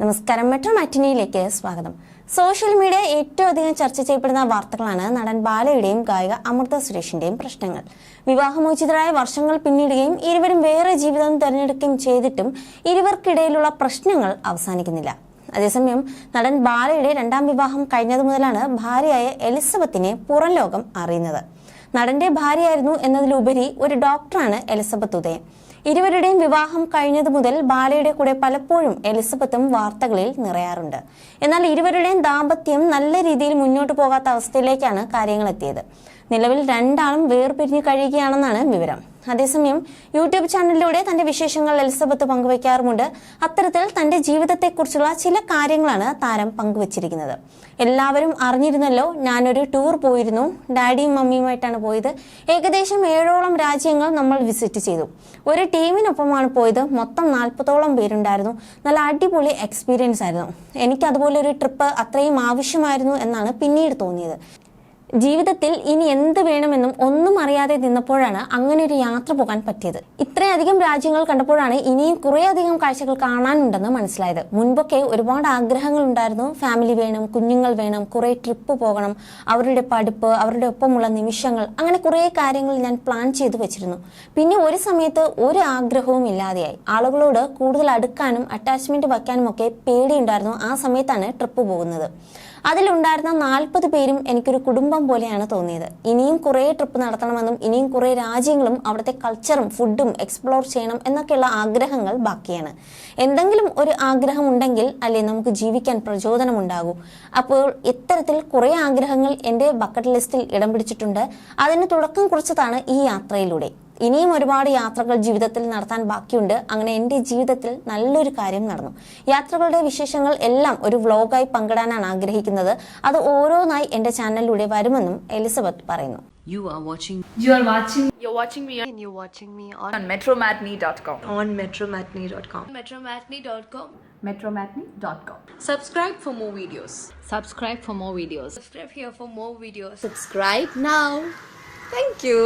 നമസ്കാരം. മെട്രോ മാറ്റിനിയിലേക്ക് സ്വാഗതം. Social media ഏറ്റവും അധികം ചർച്ച ചെയ്യപ്പെടുന്ന വാർത്തകളാണ് നടൻ ബാലയുടെയും ഗായിക അമൃത സുരേഷിന്റെയും പ്രശ്നങ്ങൾ. വിവാഹമോചിതരായ വർഷങ്ങൾ പിന്നിടുകയും ഇരുവരും വേറെ ജീവിതം തിരഞ്ഞെടുക്കുകയും ചെയ്തിട്ടും ഇരുവർക്കിടയിലുള്ള പ്രശ്നങ്ങൾ അവസാനിക്കുന്നില്ല. അതേസമയം നടൻ ബാലയുടെ രണ്ടാം വിവാഹം കഴിഞ്ഞതു മുതലാണ് ഭാര്യയായ എലിസബത്തിനെ പുറം ലോകം അറിയുന്നത്. നടന്റെ ഭാര്യയായിരുന്നു എന്നതിലുപരി ഒരു ഡോക്ടറാണ് എലിസബത്ത് ഉദയൻ. ഇരുവരുടെയും വിവാഹം കഴിഞ്ഞതു മുതൽ ബാലയുടെ കൂടെ പലപ്പോഴും എലിസബത്തും വാർത്തകളിൽ നിറയാറുണ്ട്. എന്നാൽ ഇരുവരുടെയും ദാമ്പത്യം നല്ല രീതിയിൽ മുന്നോട്ട് പോകാത്ത അവസ്ഥയിലേക്കാണ് കാര്യങ്ങൾ എത്തിയത്. നിലവിൽ രണ്ടാളും വേർപിരിഞ്ഞു കഴിയുകയാണെന്നാണ് വിവരം. അതേസമയം യൂട്യൂബ് ചാനലിലൂടെ തന്റെ വിശേഷങ്ങൾ എലിസബത്ത് പങ്കുവയ്ക്കാറുമുണ്ട് അത്തരത്തിൽ തന്റെ ജീവിതത്തെക്കുറിച്ചുള്ള ചില കാര്യങ്ങളാണ് താരം പങ്കുവച്ചിരിക്കുന്നത്. എല്ലാവരും അറിഞ്ഞിരുന്നല്ലോ ഞാനൊരു ടൂർ പോയിരുന്നു. ഡാഡിയും മമ്മിയുമായിട്ടാണ് പോയത്. ഏകദേശം ഏഴോളം രാജ്യങ്ങൾ നമ്മൾ വിസിറ്റ് ചെയ്തു. ഒരു ടീമിനൊപ്പമാണ് പോയത്. മൊത്തം നാൽപ്പതോളം പേരുണ്ടായിരുന്നു. നല്ല അടിപൊളി എക്സ്പീരിയൻസ് ആയിരുന്നു എനിക്ക് അതുപോലെ ഒരു ട്രിപ്പ് അത്രയും ആവശ്യമായിരുന്നു എന്നാണ് പിന്നീട് തോന്നിയത്. ജീവിതത്തിൽ ഇനി എന്ത് വേണമെന്നും ഒന്നും അറിയാതെ നിന്നപ്പോഴാണ് അങ്ങനെ ഒരു യാത്ര പോകാൻ പറ്റിയത്. ഇത്രയധികം രാജ്യങ്ങൾ കണ്ടപ്പോഴാണ് ഇനിയും കുറേയധികം കാഴ്ചകൾ കാണാനുണ്ടെന്ന് മനസ്സിലായത്. മുൻപൊക്കെ ഒരുപാട് ആഗ്രഹങ്ങൾ ഉണ്ടായിരുന്നു. ഫാമിലി വേണം കുഞ്ഞുങ്ങൾ വേണം കുറേ ട്രിപ്പ് പോകണം അവരുടെ പഠിപ്പ് അവരുടെ ഒപ്പമുള്ള നിമിഷങ്ങൾ അങ്ങനെ കുറേ കാര്യങ്ങൾ ഞാൻ പ്ലാൻ ചെയ്തു വെച്ചിരുന്നു. പിന്നെ ഒരു സമയത്ത് ഒരു ആഗ്രഹവും ഇല്ലാതെയായി. ആളുകളോട് കൂടുതൽ അടുക്കാനും അറ്റാച്ച്മെന്റ് വയ്ക്കാനും ഒക്കെ പേടിയുണ്ടായിരുന്നു ആ സമയത്താണ് ട്രിപ്പ് പോകുന്നത്. അതിലുണ്ടായിരുന്ന നാൽപ്പത് പേരും എനിക്കൊരു കുടുംബം പോലെയാണ് തോന്നിയത്. ഇനിയും കുറേ ട്രിപ്പ് നടത്തണമെന്നും ഇനിയും കുറേ രാജ്യങ്ങളും അവിടുത്തെ കൾച്ചറും ഫുഡും എക്സ്പ്ലോർ ചെയ്യണം എന്നൊക്കെയുള്ള ആഗ്രഹങ്ങൾ ബാക്കിയാണ്. എന്തെങ്കിലും ഒരു ആഗ്രഹം ഉണ്ടെങ്കിൽ അല്ലേ നമുക്ക് ജീവിക്കാൻ പ്രചോദനമുണ്ടാകൂ അപ്പോൾ ഇത്തരത്തിൽ കുറേ ആഗ്രഹങ്ങൾ എന്റെ ബക്കറ്റ് ലിസ്റ്റിൽ ഇടം പിടിച്ചിട്ടുണ്ട്. അതിന് തുടക്കം കുറിച്ചതാണ് ഈ യാത്രയിലൂടെ. ഇനിയും ഒരുപാട് യാത്രകൾ ജീവിതത്തിൽ നടത്താൻ ബാക്കിയുണ്ട് അങ്ങനെ എന്റെ ജീവിതത്തിൽ നല്ലൊരു കാര്യം നടന്നു യാത്രകളുടെ വിശേഷങ്ങൾ എല്ലാം ഒരു വ്ലോഗായി പങ്കിടാനാണ് ആഗ്രഹിക്കുന്നത് അത് ഓരോന്നായി എന്റെ ചാനലിലൂടെ വരുമെന്നും എലിസബത്ത് പറയുന്നു You are watching You are watching You're watching me on, and you're watching me on, on metromatney.com. on metromatney.com. metromatney.com. metromatney.com. Subscribe for more videos. subscribe for more videos. Subscribe here for more videos. Subscribe now. Thank you.